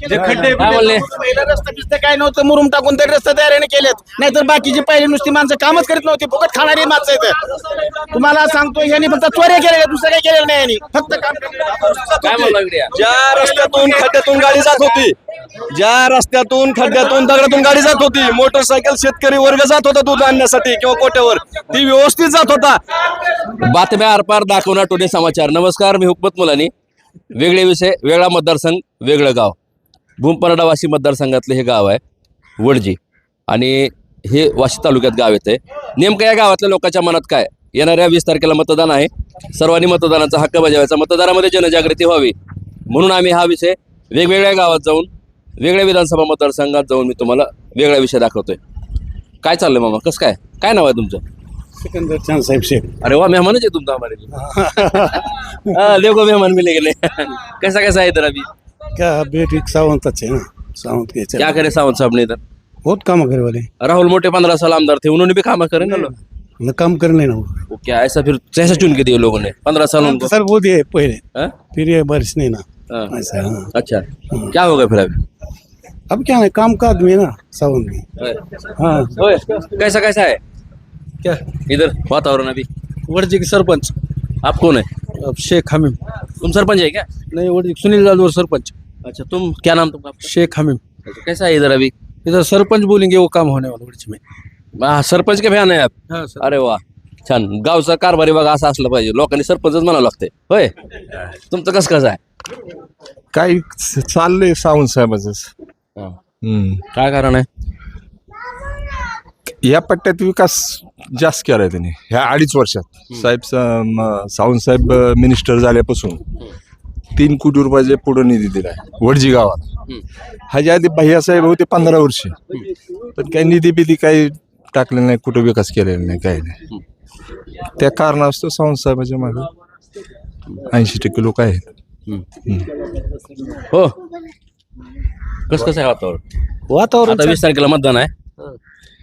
जे खड्डे काय पहिला रस्ता बिस्ता काय नव्हतं मुरुम टाकून तरी रस्ते तयारीने केलेत. नाहीतर बाकीची पहिली नुसती माणसं कामच करीत नव्हती फुकट खाणारी माणसं आहेत तुम्हाला सांगतो यांनी फक्त चोऱ्या केलेल्या दुसरं काही केलेलं नाही यांनी. फक्त काम काय? ज्या रस्त्यातून खड्ड्यातून गाडी जात होती ज्या रस्त्यातून खड्ड्यातून दगडातून गाडी जात होती मोटरसायकल शेतकरी वर्ग जात होता दूध आणण्यासाठी किंवा कोट्यावर ती व्यवस्थित जात होता. बातम्या आरपार दाखवणार टोने समाचार. नमस्कार मी हुकमत मुलानी. वेगळे विषय वेगळा मतदारसंघ वेगळं गाव. भूमपराडा वाशी मतदारसंघातलं हे गाव आहे वडजी. आणि हे वाशी तालुक्यात गाव येते नेमकं या गावातल्या लोकांच्या मनात काय? येणाऱ्या वीस तारखेला मतदान आहे. सर्वांनी मतदानाचा हक्क बजावायचा. मतदारामध्ये जनजागृती व्हावी. म्हणून आम्ही हा विषय वेगवेगळ्या गावात जाऊन वेगळ्या विधानसभा मतदारसंघात जाऊन मी तुम्हाला वेगळा विषय दाखवतोय. काय चाललंय मामा? कसं काय? काय नाव आहे तुमचं? सिकंदर चांद साहेब शेख अरे वाह मेहमानच है तुम तो हमारे हाँ देखो मेहमान मिले गए कैसा कैसा है इधर अभी? क्या बेटी सावंत अच्छे ना? सावंत के चल क्या करे सावंत साहब ने इधर? बहुत काम करे वाले। राहुल मोटे पंद्रह साल आमदार थे उन्होंने भी काम करे ना लोग? न काम करने ना वो वो क्या ऐसा फिर कैसे चुन के दिए लोगों ने? पंद्रह साल उनको? सर वो दिए पहले। हाँ? फिर ये बारिश नहीं ना। हाँ। ऐसा हाँ। अच्छा। क्या होगा फिर अभी? अब क्या है काम का आदमी है ना सावंत भी। हाँ। ओए, कैसा कैसा है? क्या? इधर वातावरण अभी? वर्जी के सरपंच। आप कौन है? अब शेख हमीम। तुम सरपंच है क्या? नहीं वर्जी सुनील जादवर सरपंच। अच्छा तुम क्या नाम तुमका शेख हमीम। अच्छा, कैसा है इधर अभी? इधर सरपंच बोलेंगे वो काम होने वाला वडजी में। हाँ, सरपंच के भ्यान आहे आप? हाँ सर। अरे वा छान। गावचा कारभारी बघा असं असलं पाहिजे. लोकांनी सरपंचच म्हणावं लागते. होय? तुमचं कसं कसं आहे? काही चाललंय सावंत साहेबाच. काय कारण आहे? या पट्ट्यात विकास जास्त केलाय त्यांनी. ह्या अडीच वर्षात. साहेब स- म- सावंत साहेब मिनिस्टर झाल्यापासून. तीन कोटी रुपयाचे पुढे निधी दिलाय वडजी गावात ह्याच्या आधी भैया साहेब होते पंधरा वर्ष. पण काही निधी बिधी काही टाकले नाही कुठं विकास केलेला नाही काही नाही. त्या कारणास्तव सावंत साहेबाच्या मागे ऐंशी टक्के लोक आहेत. हो. कसं कसं आहे वातावरण? वातावरण आता वीस तारखेला मतदान आहे.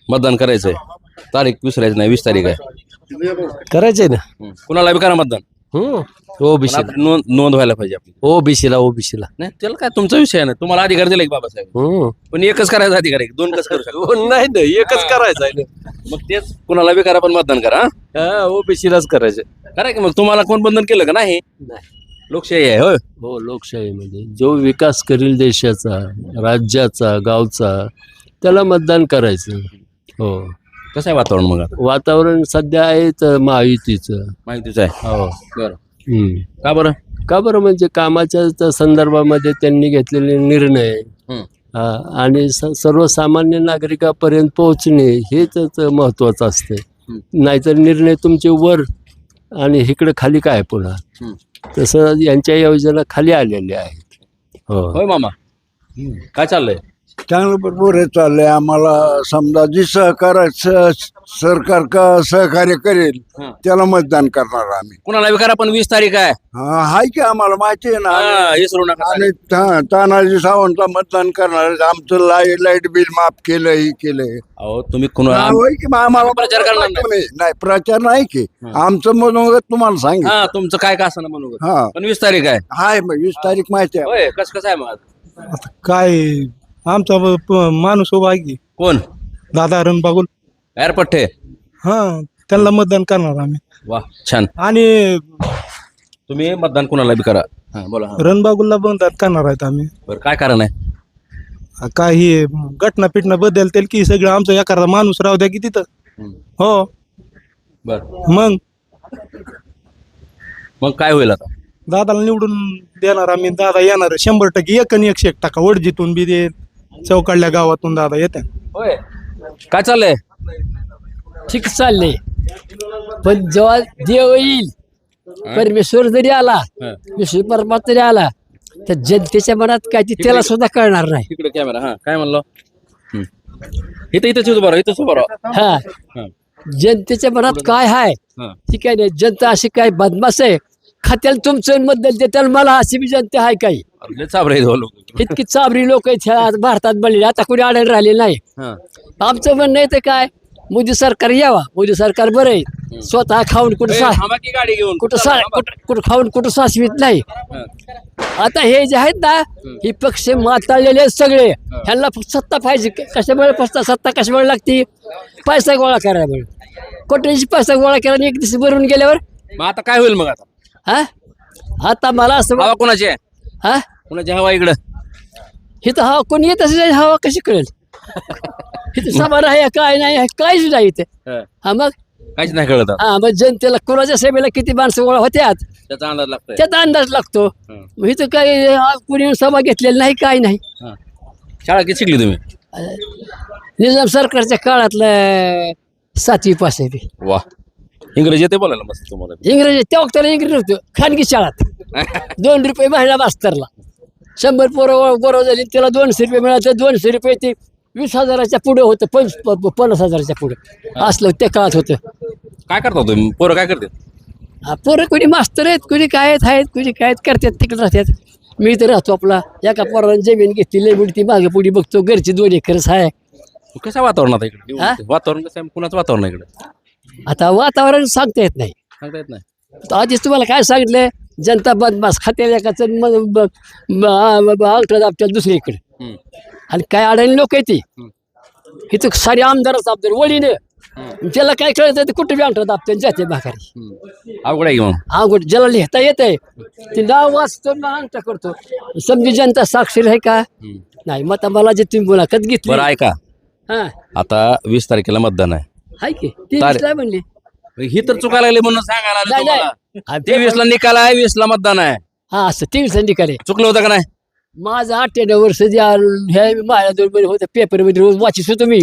मतदान करायचंय. तारीख विसरायची नाही वीस तारीख आहे. करायचंय ना. कुणाला बी करा मतदान. आपली नोंद नोंद व्हायला पाहिजे आपली. ओबीसीला ओबीसीला नाही त्याला काय तुमचा विषय आहे ना तुम्हाला अधिकार दिला की बाबासाहेब? पण एकच करायचा अधिकार आहे दोन कसं करू शकतो? नाही नाही एकच करायचं आहे मग तेच कुणाला बी करा पण मतदान करा हा? ना ओबीसीलाच करायचं. करा की मग तुम्हाला कोण बंधन केलं का? नाही. लोकशाही आहे होय. हो लोकशाही म्हणजे जो विकास करील देशाचा राज्याचा गावचा त्याला मतदान करायचं. हो. कसं आहे वातावरण मग आता? वातावरण सध्या आहे तर महायुतीचं. माहितीच आहे. हो. बरं. हम्म. का बरं? का बरं म्हणजे कामाच्या त- संदर्भामध्ये त्यांनी घेतलेले निर्णय. हम्म. हा, आणि स- सर्वसामान्य नागरिकापर्यंत पोहोचणे हे त्याच महत्वाचं असते नाहीतर निर्णय तुमचे वर आणि इकडे खाली काय पुन्हा? हम्म. तसं यांच्या योजना खाली आलेल्या आहेत. हो. होय मामा. काय चाललंय? चांगलं बरोबर हे चाललंय. आम्हाला समजा जी सहकार स- सरकार का सहकार्य करेल हं. त्याला मतदान करणार आम्ही. कुणाला बी करा पण वीस तारीख आहे. हा, हाय की आम्हाला माहिती आहे ना? हा, विसरू नका. आणि ता- तानाजी सावंतला मतदान करणार. आमचं लाइट लाइट बिल माफ केलं हे केलंय. अहो तुम्ही कुणा हा, होय की मग आम्हाला प्रचार करणार नाही. नाही प्रचार नाही की. आमचं मनोगत तुम्हाला सांगितलं हा तुमचं काय का असं म्हणू हा. पण वीस तारीख आहे. हाय मग वीस तारीख माहिती आहे. होय कस कसं आहे मग? आता काय आमचा ब- प- माणूस उभा आहे की. कोण? दादा रणबागुल एअरपट्टे हा त्यांना मतदान करणार आम्ही. वा छान. आणि तुम्ही मतदान कुणाला बी करा. हा बोला. हा. रणबागुलला मतदान करणार आहेत आम्ही. बरं काय कारण आहे? काही घटना पिटना बदलतील की सगळं आमचा एखादा माणूस राहू द्या की तिथं. हम्म. हो. बर. मग? मग काय होईल आता? दादाला निवडून देणार आम्ही. दादा येणार शंभर टक्के. एक आणि एकशे एक टाका. वडजीतून बी दे. चौकडल्या गावातून दादा येते. होय. काय चाललंय? ठीक चाललंय. पण जेव्हा देव येईल परमेश्वर जरी आला. विष्णू परमात्मा जरी आला तर जनतेच्या मनात काय ती त्याला सुद्धा कळणार नाही. तिकडे कॅमेरा हा. काय म्हणलो. इथं इथंच उभं राहा इथंच उभं राहा. हा. हा. जनतेच्या मनात काय आहे हा. ठीक आहे नाही. जनता अशी काय बदमाश आहे. खात्याला तुमचं मत देताल मला अशी बी जनता आहे काही लय चाबरे लोक इतकी चाबरी लोक भारतात बनलेली. आता कोणी आढळ राहिले नाही. आमचं म्हणणं तर काय? मोदी सरकार यावा. मोदी सरकार बरं आहे. स्वतः खाऊन कुठं गाडी घेऊन. कुठं सा कुठं खाऊन कुठं सासवीत नाही. आता हे जे आहेत ना हे पक्ष माताळलेले आहेत सगळे. ह्यांना फक्त सत्ता पाहिजे. कशामुळे? फक्त सत्ता कशामुळे लागते? पैसा गोळा करायला कोट्याची पैसा गोळा केला एक दिवस भरून गेल्यावर? मग आता काय होईल मग आता? हा? आता मला असं कोणाची? हा? कोणाची हवा इकडं? इथं हवा कोणी येत असेल हवा कशी कळेल? इथं सभा आहे काय नाही काहीच नाही इथे. हं. हा मग? काहीच नाही कळत. आता. हा मग जनतेला कोणाच्या सभेला किती माणसं गोळा होत्यात? त्याचा अंदाज लागतोय. त्याचा अंदाज लागतो. हं. मग इथं काही हा, कुणी सभा घेतलेली नाही काय नाही. शाळा किती शिकली तुम्ही? निजाम सरकारच्या काळातलं सातवी पास आहे ते वा इंग्रजी येते बोलायला मस्त तुम्हाला. इंग्रजी त्या वक्ताला इंग्रजी नव्हतं. खानगी शाळात. दोन रुपये महिना मास्तरला. शंभर पोरं बरोबर झाली त्याला दोनशे रुपये मिळाले दोनशे रुपये ते वीस हजाराच्या पुढे होतं पंच प- पन्नास हजाराच्या पुढे. असलं त्या काळात होतं. काय करता तुम्ही? पोरं काय करते हा, पोरं कोणी मास्तर आहेत कोणी काय आहेत आहेत कोणी काय आहेत, करतात तिकडे राहतात. मी तर राहतो आपला एका पोरानं जमीन घेतली लई ती मागे पुढे बघतो घरची दोन एकरच आहे. कसं वातावरण आता इकडे? हा? वातावरण कसं आहे? कुणाचं वातावरण आहे इकडे? आता वातावरण सांगता येत नाही. सांगता येत नाही. तर आधीच तुम्हाला काय सांगितलं? जनता बदमाश खात्याला एकाचं म- ब- ब- ब- अंगठा दाबतात दुसरीकडे. आणि काय अडाणी लोक आहे ती. इथं सारे आमदारच दाबतात वळीने त्याला काय कळत ते कुठे बी अंगठा दाबतात जाते भाकारी. अवघड आहे अवघड. ज्याला लिहिता येत आहे ते नाव वाचतो अंगठा करतो. समजी जनता साक्षर आहे का? नाही मग मला जे तुम्ही मुलाखत घेतली. बरं ऐका. हा. आता वीस तारखेला मतदान आहे. हाय की? ती. काय म्हणली. ही तर चुकायला लागली म्हणून सांगायला तेवीस ला निकाल आहे वीस ला मतदान आहे. हा असं तेवीस निकाले चुकलं होतं का नाही? माझं अठ्ठ्याण्णव वर्ष ज्या ह्या माझ्या दोन होतं पेपरमध्ये रोज वाचित होतो मी.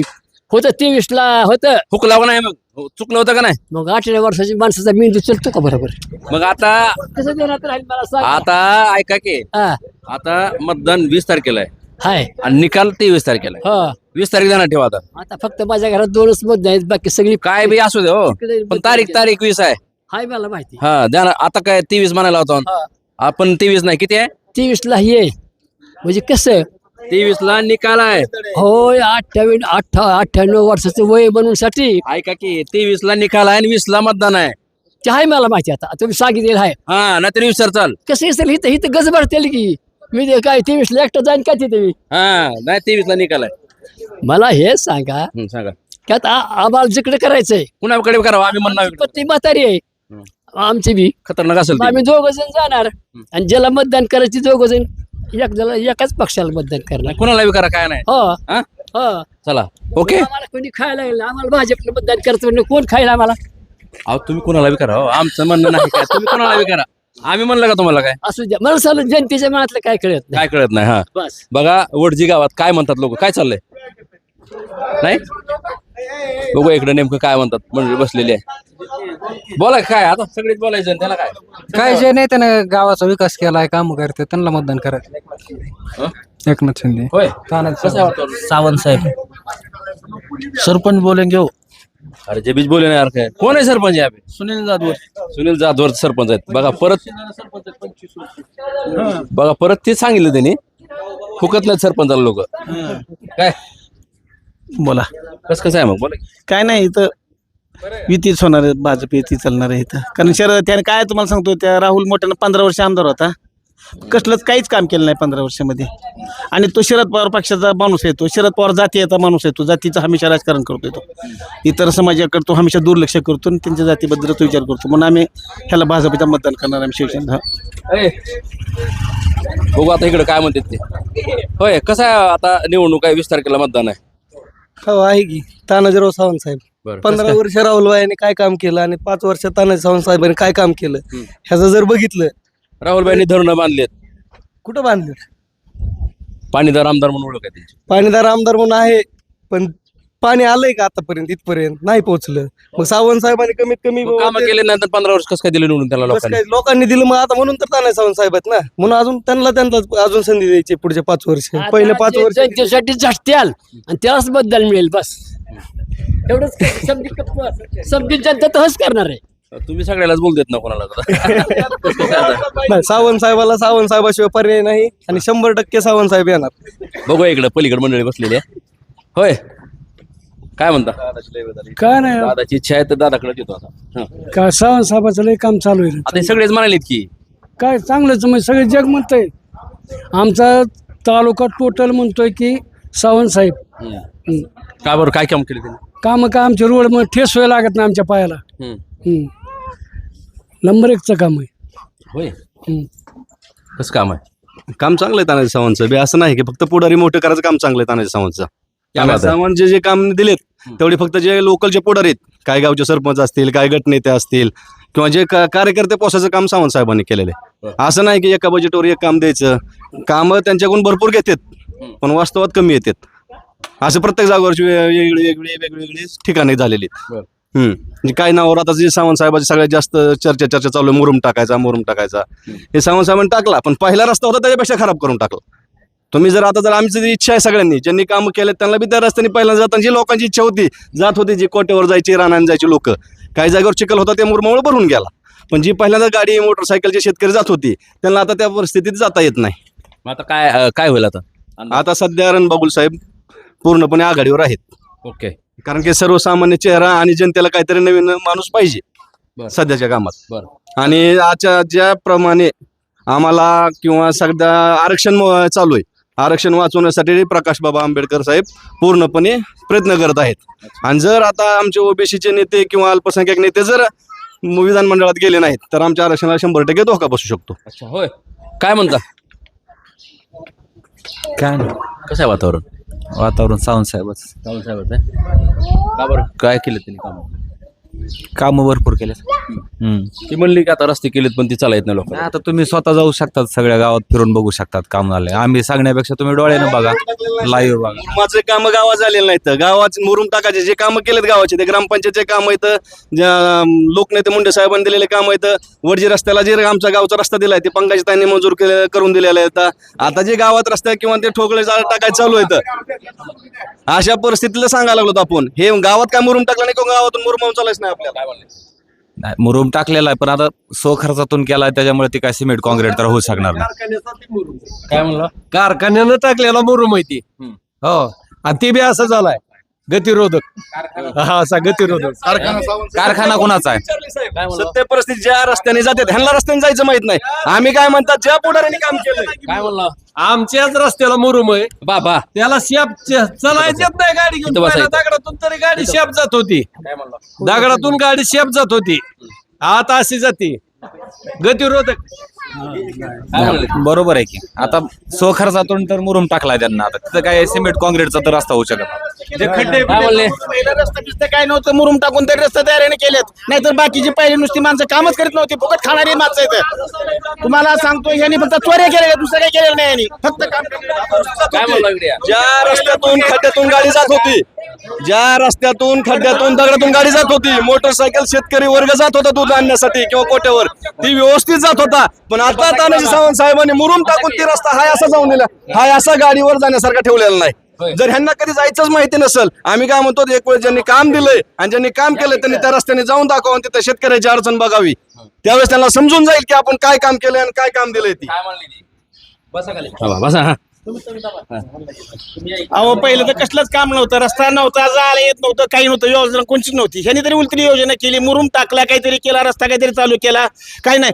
होतं तेवीस ला होतं. हुकला का नाही मग? हो, चुकलं होतं का नाही? मग अठ्ठ्याण्णव वर्षाची माणसाचा मेंदू चलतो का बरोबर? मग आता कसं देण्यात राहील मला सांग. आता ऐका की हा. आता मतदान वीस तारखेला आहे. हाय. आणि निकाल तेवीस तारखेला आहे. हा. वीस तारीख ध्यानात ठेवा आता. आता फक्त माझ्या घरात दोनच मत आहेत बाकी सगळी काय बी असू दे हो. पण तारीख तारीख वीस आहे. हाय मला माहिती. हा ध्यान आता काय तेवीस म्हणायला होतो हा. आपण तेवीस नाही किती आहे? तेवीस ला ये म्हणजे कसं? तेवीस ला निकाल आहे. होय अठ्ठावीस अठ्ठा अठ्ठ्याण्णव वर्षाचं वय बनवून साठी ऐका की तेवीस ला निकाल आहे आणि वीस ला मतदान आहे. ते आहे मला माहिती आता. तुम्ही सांगितलेलं आहे. हा नाहीतर वीस सर चाल. कसं असेल इथं इथं गज भरतेल की. मी ते काय तेवीस ला एकटं जाईन का तिथे? मी हा नाही तेवीस ला निकाल आहे. मला हे सांगा. हं, सांगा. की आता आम्हाला जिकडे करायचंय? कुणाकडे करावं? आम्ही म्हणणार. पत्नी म्हातारी आहे. आमची बी. खतरनाक असेल ते. आम्ही दोघ जण जाणार. आणि ज्याला मतदान करायची दोघ जण एक जण एकाच पक्षाला मतदान करणार. कुणाला बी करा काय नाही. हो. हा? हो. चला. ओके? आम्हाला कोणी खायला लागलं. आम्हाला भाजपला मतदान करतो म्हणजे कोण खायला आम्हाला? अहो तुम्ही कुणाला बी करा हो. आमचं म्हणणं नाही काय. तुम्ही कुणाला बी करा आम्ही म्हणलं का तुम्हाला काय? असू द्या. मला सांग जनतेच्या मनातलं काय कळत नाही. काय कळत नाही हा. बस. बघा वडजी गावात काय म्हणतात लोक? काय चाललंय? नाही? बघू इकडे नेमकं काय म्हणतात मंडळी बसलेली आहे. बोला काय आता सगळेच बोलायचं आणि त्याला काय? काय जे नाही त्यानं गावाचा विकास केलाय काम करते त्यांना मतदान करायचं. हं? एकनाथ शिंदे. होय. तानाजी कसं? सावंत साहेब. सरपंच बोलेंगे हो अरे जे बीच बोले नाही यार काय. कोण आहे सरपंच आहे अभि? सुनील जाधव सुनील जाधवर सरपंच आहेत. बघा परत बघा परत ते सांगितलं त्यांनी फुकत नाहीत सरपंचाला लोक. काय? बोला. कसं कसं आहे मग? बोला की. काय नाही इथं युतीच होणार आहे भाजप युती चालणार आहे इथं. कारण शरद त्याने काय तुम्हाला सांगतो त्या राहुल मोठ्यानं पंधरा वर्ष आमदार होता. कसलंच काहीच काम केलं नाही पंधरा वर्षामध्ये. आणि तो शरद पवार पक्षाचा माणूस आहे तो. शरद पवार जातीयाचा माणूस आहे तो. जातीचं हमेशा राजकारण करतो तो. इतर समाजाकडे तो हमेशा दुर्लक्ष करतो आणि त्यांच्या जातीबद्दल तो विचार करतो. म्हणून आम्ही ह्याला भाजपचा मतदान करणार आम्ही शिवसेना. हा. ए, बघू आता इकडे काय म्हणतात ते. होय कसं आहे आता निवडणूक आहे वीस तारखेला मतदान आहे. हो आहे की. तानाजीराव सावंत साहेब. बरं पंधरा? वर्ष राहुलबाईंनी काय काम केलं आणि पाच वर्ष तानाजी सावंत साहेबांनी काय काम केलं ह्याचं जर बघितलं. राहुलबाईंनी धरणं बांधलेत. कुठं बांधलं पाणीदार आमदार म्हणून ओळख आहे त्यांची. पाणीदार आमदार म्हणून आहे पण पाणी आलंय का आतापर्यंत इथपर्यंत? नाही पोहोचलं. मग सावंत साहेबांनी कमीत कमी काम बाबा ते- केले नंतर पंधरा वर्ष कसं काय दिलं निवडून त्याला कसं लोकांनी? काय? लोकांनी दिलं मग आता म्हणून तर तानाजी सावंत साहेब आहेत ना? म्हणून अजून त्यांना त्यांना अजून संधी द्यायची पुढचे पाच वर्ष. पहिले पाच वर्ष जनतेसाठी झटत्याल आणि त्यालाच बदल मिळेल बस. एवढंच समजी समजी जनता तहच करणार आहे. तुम्ही सगळ्यालाच बोल देत ना कोणाला काय? नाही सावंत साहेबाला सावंत साहेबाशिवाय पर्याय नाही आणि शंभर टक्के सावंत साहेब येणार. बघू इकडे पलीकडे मंडळी बसलेली आहे. होय. काय म्हणता? काय नाही. दादाची इच्छा आहे तर दादाकडे देतो आता. हं. काय सावंत साहेबाचं लय काम चालू आहे आता हे सगळेच म्हणालेत की. काय चांगलंच म्हणजे सगळे जग म्हणतंय. आमचा तालुका टोटल म्हणतोय की सावंत साहेब. हं. का बरं? काय काम केलं त्यांनी? काम का आमच्या रोड मग ठेस व्हायला लागत नाही आमच्या पायाला. हं. हम्म. नंबर एकचं काम आहे. होय? हं. कसं काम आहे? काम चांगलं आहे तानाजी सावंतचं. बी असं नाही की फक्त पुढारी मोठं करायचं काम चांगलं आहे तानाजी सावंतचं. आहे. सावंत जे जे काम दिलेत तेवढे फक्त जे लोकलचे पुढारी आहेत काय गावचे सरपंच असतील काय गटनेते असतील किंवा जे का- कार्यकर्ते पोसायचं काम सावंत साहेबांनी केलेलं आहे. असं नाही की एका बजेटवर एक काम द्यायचं. कामं त्यांच्याकडून भरपूर घेतात पण वास्तवात कमी येतात. असं प्रत्येक जागेवरची वेगळी वेगळी वेगवेगळी ठिकाणी झालेली आहेत. हम्म म्हणजे काय नावावर आता जे सावंत साहेबाची सगळ्यात जास्त चर्चा चर्चा चालू आहे मुरुम टाकायचा मुरुम टाकायचा. हे सावंत साहेबांनी टाकला पण पहिला रस्ता होता त्याच्यापेक्षा खराब करून टाकला. तुम्ही जर आता जर आमची जी इच्छा आहे सगळ्यांनी ज्यांनी काम केले त्यांना बी त्या रस्त्याने पहिल्यांदा जाताना जी लोकांची इच्छा होती जात होती जी कोट्यावर जायची रानाने जायची लोक काही जागेवर चिखल होता ते मुरमावळ भरून गेला. पण जी पहिल्यांदा गाडी मोटरसायकलचे शेतकरी जात होती त्यांना आता त्या परिस्थितीत जाता येत नाही. मग आता काय अं, काय होईल आता? आता सध्या रणबाबुल साहेब पूर्णपणे आघाडीवर आहेत. ओके. कारण की सर्वसामान्य चेहरा आणि जनतेला काहीतरी नवीन माणूस पाहिजे. सध्याच्या कामात. बरं. आणि आजच्या ज्याप्रमाणे आम्हाला किंवा सध्या आरक्षण म- चालू आहे आरक्षण वाचवण्यासाठी प्रकाश बाबा आंबेडकर साहेब पूर्णपणे प्रयत्न करत आहेत. आणि जर आता आमचे ओबीसीचे नेते किंवा अल्पसंख्याक नेते जर विधानमंडळात गेले नाहीत तर आमच्या आरक्षणाला शंभर टक्के धोका बसू शकतो. अच्छा होय. काय म्हणता? काय नाही. कसं आहे वातावरण? वातावरण सावंत साहेबच. सावंत साहेबाचं आहे. का बरं? काय केलं त्यांनी काम कामं भरपूर केले ती म्हणली की आता रस्ते केलेत पण ती चालत नाही लोक आता तुम्ही स्वतः जाऊ शकतात सगळ्या गावात फिरून बघू शकतात काम झालंय आम्ही सांगण्यापेक्षा तुम्ही डोळ्यानं बघा लाईव्ह बघा. माझे काम गावात झालेले नाहीत. गावात मुरुम टाकायचे जे कामं केलेत गावाचे ते ग्रामपंचायतचे काम आहेत ज्या लोकनेते मुंडे साहेबांनी दिलेले काम आहेत वडजी रस्त्याला जे आमचा गावचा रस्ता दिलाय ते पंकज त्यांनी मंजूर केले करून दिलेले आहेत. आता जे गावात रस्ते किंवा ते ठोकळे टाकायचं चालू आहेत अशा परिस्थितीला सांगायला लागलो आपण. हे गावात काय मुरुम टाकला नाही किंवा गावातून मुरुम चालायच नाही आपल्याला. नाही, मुरुम टाकलेला आहे पण आता सो खर्चातून केलाय त्याच्यामुळे ती काय सिमेंट कॉन्क्रीट तर होऊ शकणार नाही. काय म्हणलं? कारखान्यानं टाकलेला मुरुम माहिती हो. आणि ते बी असं झालाय. गतिरोधक. हा असा गतिरोधक. कारखाना कोणाचा आहे? सत्य परिस्थिती ज्या रस्त्याने जाते ह्यांना रस्त्याने जायचं माहीत नाही. आम्ही काय म्हणतात ज्या पुढाऱ्यांनी काम केलंय. काय म्हणलं? आमच्याच रस्त्याला मुरुम आहे. बाबा त्याला शेप चलायच येत नाही गाडी घेऊन. दगडातून तरी गाडी शेप जात होती. काय म्हणलं? दगडातून गाडी शेप जात होती. आता अशी जाते. गतिरोधक. बरोबर आहे की. आता सो खर्चातून तर मुरुम टाकलाय त्यांना. आता तिथं काय सिमेंट कॉन्क्रीटचा तर रस्ता होऊ शकत नाही. जे खड्डे काय पहिला रस्ता बिस्ता काय नव्हतं मुरुम टाकून तरी रस्ता तयारीने केलेत. नाहीतर बाकीची पहिली नुसती माणसं कामच करीत नव्हती फुकट खाणारी माणसं आहेत. तुम्हाला सांगतो यांनी फक्त चोऱ्या केलेल्या दुसरं काही केलेलं नाही यांनी. फक्त काम काय म्हणलं इकडे या? ज्या रस्त्यातून खड्ड्यातून गाडी जात होती ज्या रस्त्यातून खड्ड्यातून दगडातून गाडी जात होती मोटरसायकल शेतकरी वर्ग जात होता दूध आणण्यासाठी किंवा कोट्यावर. ती व्यवस्थित जात होता पण आता तानाजी सावंत साहेबांनी मुरुम टाकून ती रस्ता हाय असा जाऊन दिला. हाय असा गाडीवर जाण्यासारखा ठेवलेला नाही. जर ह्यांना कधी जायचंच माहिती नसेल आम्ही काय म्हणतो एक वेळ ज्यांनी काम दिलंय आणि ज्यांनी काम केलंय त्यांनी त्या रस्त्याने जाऊन दाखवा आणि तिथे शेतकऱ्याची अडचण बघावी. त्यावेळेस त्यांना समजून जाईल की आपण काय काम केलंय आणि काय काम दिलंय ती? बसा बसा हा. अहो पहिलं तर कसलंच काम नव्हतं. रस्ता नव्हता जायला येत नव्हतं काही नव्हतं. योजना कोणचीच नव्हती. ह्यांनी तरी उलटी योजना केली मुरुम टाकला काहीतरी केला रस्ता काहीतरी चालू केला. काही नाही.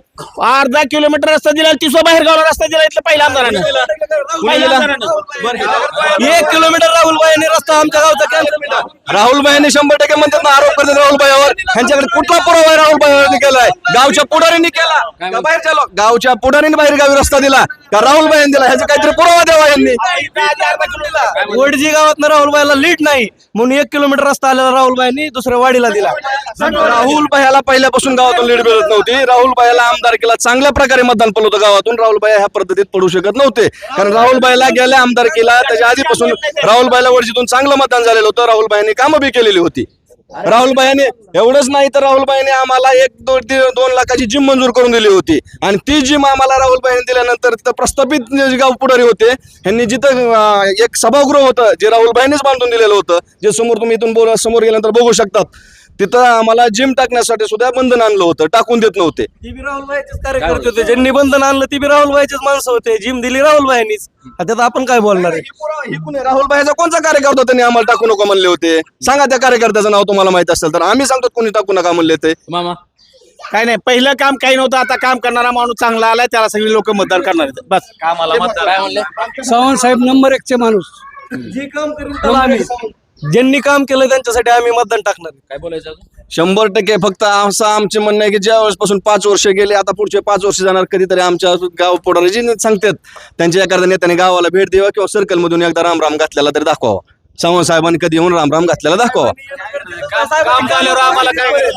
अर्धा किलोमीटर रस्ता दिला ती बाहेर गावला रस्ता दिला इथलं पहिल्या आमदारानं. एक किलोमीटर राहुल यांनी रस्ता आमच्या गावचा कॅन्सल राहुल भाईंनी शंभर टक्के म्हणतात ना आरोप करतात राहुल भाईवर यांच्याकडे कुठला पुरावा आहे राहुल भाईवरनी केलाय? गावच्या पुढाऱ्यांनी केला. बाहेरच्या लोक गावच्या पुढाऱ्यांनी बाहेर गावी रस्ता दिला. का राहुल भाईंनी दिला? ह्याचा काहीतरी पुरावा यांनी वडजी गावात राहुलबाईला लीड नाही. म्हणून एक किलोमीटर रस्ता आलेला राहुलबाईंनी दुसऱ्या वाडीला दिला. राहुल भाईला पहिल्यापासून गावातून लीड मिळत नव्हती. राहुल भाईला आमदार केला चांगल्या प्रकारे मतदान पडलं होतं गावातून. राहुल भाई ह्या पद्धतीत पडू शकत नव्हते. कारण राहुल भाईला गेल्या आमदार केला त्याच्या आधीपासून राहुल भाईला वरजीतून चांगलं मतदान झालेलं होतं. राहुल भाईंनी कामं बी केलेली होती. राहुल भाईने एवढंच नाही तर राहुल भाईने आम्हाला एक दोन दोन लाखाची जिम मंजूर करून दिली होती. आणि ती जिम आम्हाला राहुल भाईने दिल्यानंतर तिथं प्रस्थापित गाव पुढारी होते यांनी जिथं एक सभागृह होतं जे राहुल भाईनेच बांधून दिलेलं होतं जे समोर तुम्ही इथून बोल समोर गेल्यानंतर बघू शकतात. तिथं आम्हाला जिम टाकण्यासाठी सुद्धा बंधन आणलं होतं टाकून देत नव्हते. ती बी राहुल भाईचेच कार्यकर्ते होते. ज्यांनी बंधन आणलं ती बी राहुल भाईचेच माणसं होते. जिम दिली राहुल भाईनीच. त्यात आपण काय बोलणार आहे? हे कोणी? राहुल भाईचा कोणचा कार्यकर्ता त्यांनी आम्हाला टाकू नको म्हणले होते. सांगा त्या कार्यकर्त्याचं नाव तुम्हाला माहीत असेल तर. आम्ही सांगतो कोणी टाकू नका म्हणले ते. मामा. काय नाही पहिलं काम काही नव्हतं. आता काम करणारा माणूस चांगला आलाय त्याला सगळी लोक मतदान करणार आहेत. बस. काय म्हणले चव्हाण साहेब नंबर एकचे माणूस. जे काम करेल त्याला आम्ही ज्यांनी काम केलं त्यांच्यासाठी आम्ही मतदान टाकणार. काय बोलायचं अजून? शंभर टक्के फक्त असं आमचे म्हणणं आहे की ज्या वेळेसपासून पाच वर्ष गेले आता पुढचे पाच वर्ष जाणार कधीतरी आमच्या गाव पुढारी जे सांगतात त्यांच्या एखाद्या नेत्याने गावाला भेट द्यावा किंवा सर्कल मधून एकदा रामराम घातलेला तरी दाखवावा. सावंत साहेबांनी कधी येऊन रामराम घातलेला दाखवावा. काम झाल्यावर आम्हाला काय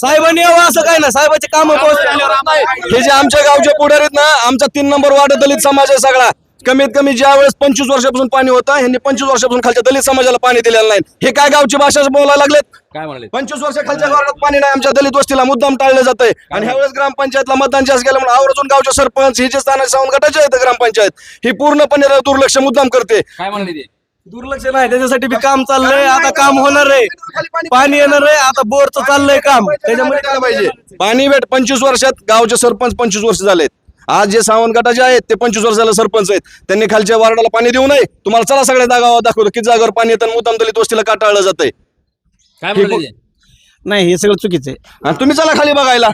साहेबांनी यावं असं काय ना साहेबाचे काम हे जे आमच्या गावचे पुढारी आहेत ना आमचा तीन नंबर वार्ड दलित समाज आहे सगळा. कमीत कमी ज्या वेळेस पंचवीस वर्षापासून पाणी होतं ह्यांनी पंचवीस वर्षापासून खालच्या दलित समाजाला पाणी दिलेलं नाही. हे काय गावची भाषा बोलायला लागलेत? काय म्हणाले? पंचवीस वर्ष खालच्या गावात पाणी नाही आमच्या दलित वस्तीला मुद्दाम टाळलं जातंय. आणि ह्यावेळेस ग्रामपंचायतला मतदान जास्त गेल्यामुळे आवर्जून गावचे सरपंच हे जे स्थानिक सावंत गटाचे आहेत ग्रामपंचायत ही पूर्णपणे दुर्लक्ष मुद्दाम करते. काय म्हणाले ते? दुर्लक्ष नाही त्याच्यासाठी बी काम चाललंय आता काम होणार आहे. पाणी येणार आहे आता बोरचं चाललंय काम. त्याच्यामुळे काय पाहिजे. पाणी भेट पंचवीस वर्षात गावचे सरपंच पंचवीस वर्ष झालेत. आज जे सावंत गटाचे आहेत ते पंचवीस वर्षाला सरपंच आहेत. त्यांनी खालच्या वार्डाला पाणी देऊ नये. तुम्हाला चला सगळ्या जागा दाखवतो. किती जागावर पाणी येतं आणि मुद्दाम दलित वस्तीला का टाळलं जातंय. काय म्हणाले ते? नाही हे सगळं चुकीचं आहे. आणि तुम्ही चला खाली बघायला.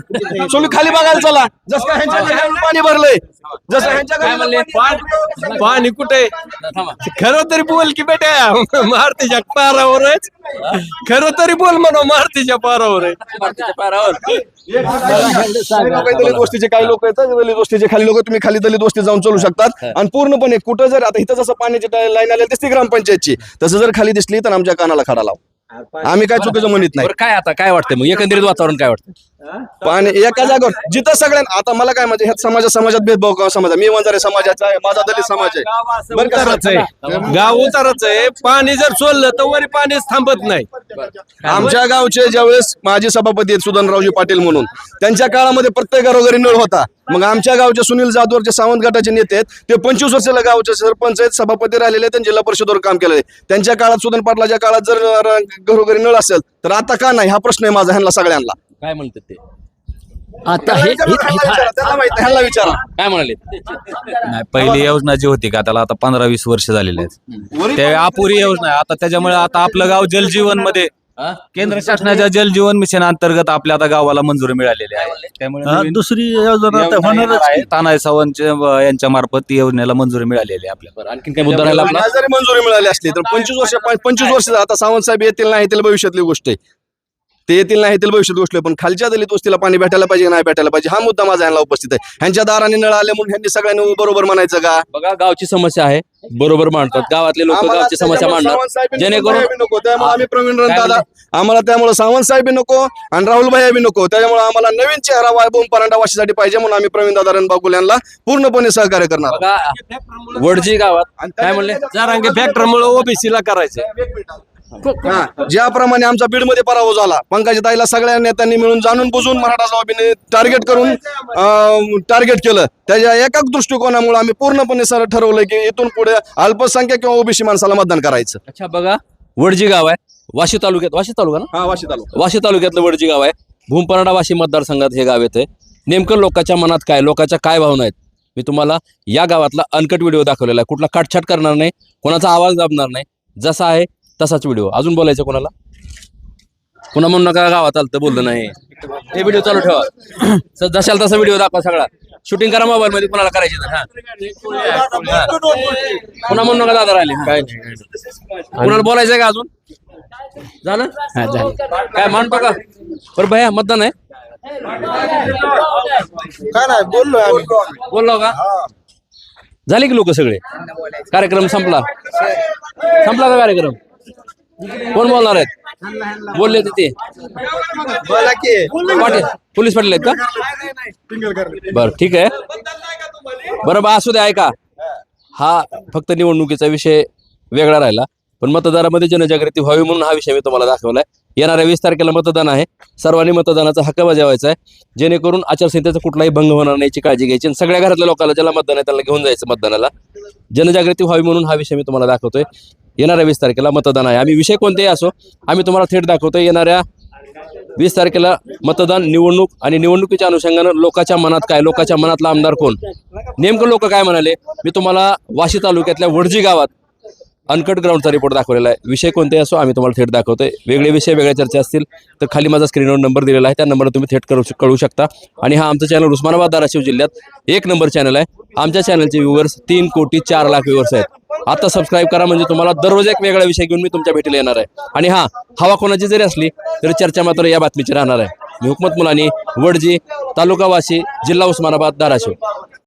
तुम्ही खाली बघायला चला. जसं काय ह्यांच्या पाणी भरलंय. जसं ह्यांच्या काय म्हणले पाणी पाणी कुठे? खरं तरी बोल की बेटा मारुतीच्या पारावरच खरं तरी बोल म्हणा मारुतीच्या पारावर आहे काही लोक आहेत दलित वस्तीचे काही लोक आहेत दलित वस्तीचे खाली लोक तुम्ही खाली दलित वस्ती जाऊन चालू शकतात. आणि पूर्णपणे कुठं जर आता इथं जसं पाण्याची लाईन आली दिसते ग्रामपंचायतची. तसं जर खाली दिसली तर आमच्या कानाला खडा लाव. आम्ही काय चुकीचं म्हणत नाही. बरं काय आता? काय वाटतंय मग? एकंदरीत वातावरण काय वाटतं पाणी एका जागेवर. जिथं सगळ्यांना आता मला काय म्हणजे ह्या समाजा समाजात भेदभाव का समाज? मी वंजारे समाजाचा आहे माझा दलित समाज आहे. बरं का? उतारच आहे गाव उतारच आहे. पाणी जर सोडलं तर वरी पाणी थांबत नाही. आमच्या गावचे ज्यावेळेस माजी सभापती आहेत सुदनरावजी पाटील म्हणून त्यांच्या काळामध्ये प्रत्येक घरोघरी नळ होता. मग आमच्या गावचे सुनील जाधवर जे सावंत गटाचे नेते आहेत. ते पंचवीस वर्षाला गावचे सरपंच आहेत सभापती राहिलेले आहेत आणि जिल्हा परिषदेवर काम केलेलं आहे त्यांच्या काळात सुदन पाटलाच्या काळात जर घरोघरी नळ असेल तर आता का नाही? हा प्रश्न आहे माझा ह्यांना सगळ्यांना. काय म्हणतात ते? आता हे त्यांना विचारा, आहे, काय म्हणाले? नाही पहिली योजना जी होती का त्याला आता पंधरा वीस वर्ष झालेली आहेत. ते अपुरी योजना आहे. आता त्याच्यामुळे आता आपलं गाव जलजीवनमध्ये हा? केंद्र शासनाच्या जलजीवन मिशन अंतर्गत आपल्या आता गावाला मंजुरी मिळालेली आहे. त्यामुळे नवीन दुसरी योजना योजना येणार आहे. तानाजी सावंत यांच्या मार्फत ती योजनेला मंजुरी मिळालेली आहे आपल्याला. बरं आणखीन काय मुद्दा राहिला आपला? मला जरी मंजुरी मिळाली असली तर पंचवीस वर्ष पंचवीस वर्ष आता सावंत साहेब येतील नाही येतील भविष्यातली गोष्ट आहे. ते येतील नाही येतील भविष्यात गोष्ट पण खालच्या दलित वस्तीला पाणी भेटायला पाहिजे नाही भेटायला पाहिजे हा मुद्दा माझा यांना उपस्थित आहे. ह्यांच्या दाराने नळ आले म्हणून ह्यांनी सगळ्यांनी बरोबर म्हणायचं का? बघा गावची समस्या आहे बरोबर मांडतात. गावातले लोक आम्हाला गावची समस्या त्याच्यामुळे साहेब जेणेकरून बी नको त्यामुळे आम्ही प्रवीण दादा आम्हाला त्यामुळे सावंत साहेब बी नको आणि राहुल भाई बी नको त्याच्यामुळे आम्हाला नवीन चेहरा वाय बोम परांडा वाशीसाठी पाहिजे म्हणून आम्ही प्रवीण दादा रणबागुल यांना पूर्णपणे सहकार्य करणार बघा वडजी गावात. काय म्हणले? जारांगे फॅक्टर मुळे ओबीसीला करायचं हा, ज्याप्रमाणे आमचा बीडमध्ये पराभव झाला पंकजा ताईला सगळ्या नेत्यांनी मिळून जाणून बुजून मराठा जबाबीने टार्गेट करून टार्गेट केलं. त्याच्या एकाच दृष्टिकोनामुळे आम्ही पूर्णपणे सर ठरवलं की इथून पुढे अल्पसंख्याक किंवा ओबीसी माणसाला मतदान करायचं. अच्छा बघा वडजी गाव आहे. वाशी तालुक्यात वाशी तालुका ना? हा वाशी तालुका. वाशी तालुक्यातलं वडजी गाव आहे. भूमपराडा वाशी मतदारसंघात हे गाव येते नेमकं लोकांच्या मनात काय? लोकांच्या काय भावना आहेत? मी तुम्हाला या गावातला अनकट व्हिडिओ दाखवलेला आहे. कुठला काटछाट करणार नाही कोणाचा आवाज दाबणार नाही. जसा आहे तसाच व्हिडिओ. अजून बोलायचं कोणाला? पुन्हा म्हणून नका गावात आलं तर बोललं नाही. हे व्हिडिओ चालू ठेवा. जशाला तसा व्हिडिओ दाखवा सगळा. शूटिंग करा मोबाईल मध्ये कोणाला करायची तर हा. पुन्हा म्हणून नका दादा राहिले. काय कोणाला बोलायचंय का अजून? झालं? काय मानतो का बरं भैया मतदान आहे? काय नाही आम्ही. बोललो का? झाले की लोक सगळे? कार्यक्रम संपला. संपला का कार्यक्रम? कोण बोलणार आहेत? बोलले होते ते. पाटील पोलीस पाटील आहेत का? बर ठीक आहे. बरं बा असू दे ऐका. हा फक्त निवडणुकीचा विषय वेगळा राहिला. पण मतदारामध्ये जनजागृती व्हावी म्हणून हा विषय मी तुम्हाला दाखवलाय. येणाऱ्या वीस तारखेला मतदान आहे. सर्वांनी मतदानाचा हक्क बजावायचा आहे. जेणेकरून आचारसंहितेचा कुठलाही भंग होणार नाही याची काळजी घ्यायची आणि सगळ्या घरातल्या लोकांना ज्याला मतदान आहे त्याला घेऊन जायचं मतदानाला. जनजागृती व्हावी म्हणून हा विषय मी तुम्हाला दाखवतोय. येणाऱ्या वीस तारखेला मतदान आहे. आम्ही विषय कोणतेही असो आम्ही तुम्हाला थेट दाखवतो येणाऱ्या वीस तारखेला मतदान निवडणूक आणि निवडणुकीच्या अनुषंगानं लोकांच्या मनात काय लोकांच्या मनातला आमदार कोण? नेमकं लोक काय म्हणाले? मी तुम्हाला वाशी तालुक्यातल्या वडजी गावात अनकट ग्राउंडचा रिपोर्ट दाखवलेला आहे. विषय कोणते असो आम्ही तुम्हाला थेट दाखवतोय. वेगळे विषय वेगळ्या चर्चा असतील तर खाली माझा स्क्रीनवर नंबर दिलेला आहे. त्या नंबरवर तुम्ही थेट करू कळू शकता. आणि हा आमचं चॅनल उस्मानाबाद धाराशिव जिल्ह्यात एक नंबर चॅनल आहे. आमच्या चॅनलचे व्ह्युअर्स तीन कोटी चार लाख व्ह्युअर्स आहेत. आता सबस्क्राईब करा म्हणजे तुम्हाला दररोज एक वेगळा विषय घेऊन मी तुमच्या भेटीला येणार आहे. आणि हा हवा कोणाची जरी असली तरी चर्चा मात्र या बातमीची राहणार आहे. मी हुकमत मुलानी वडजी तालुका वाशी जिल्हा उस्मानाबाद धाराशिव.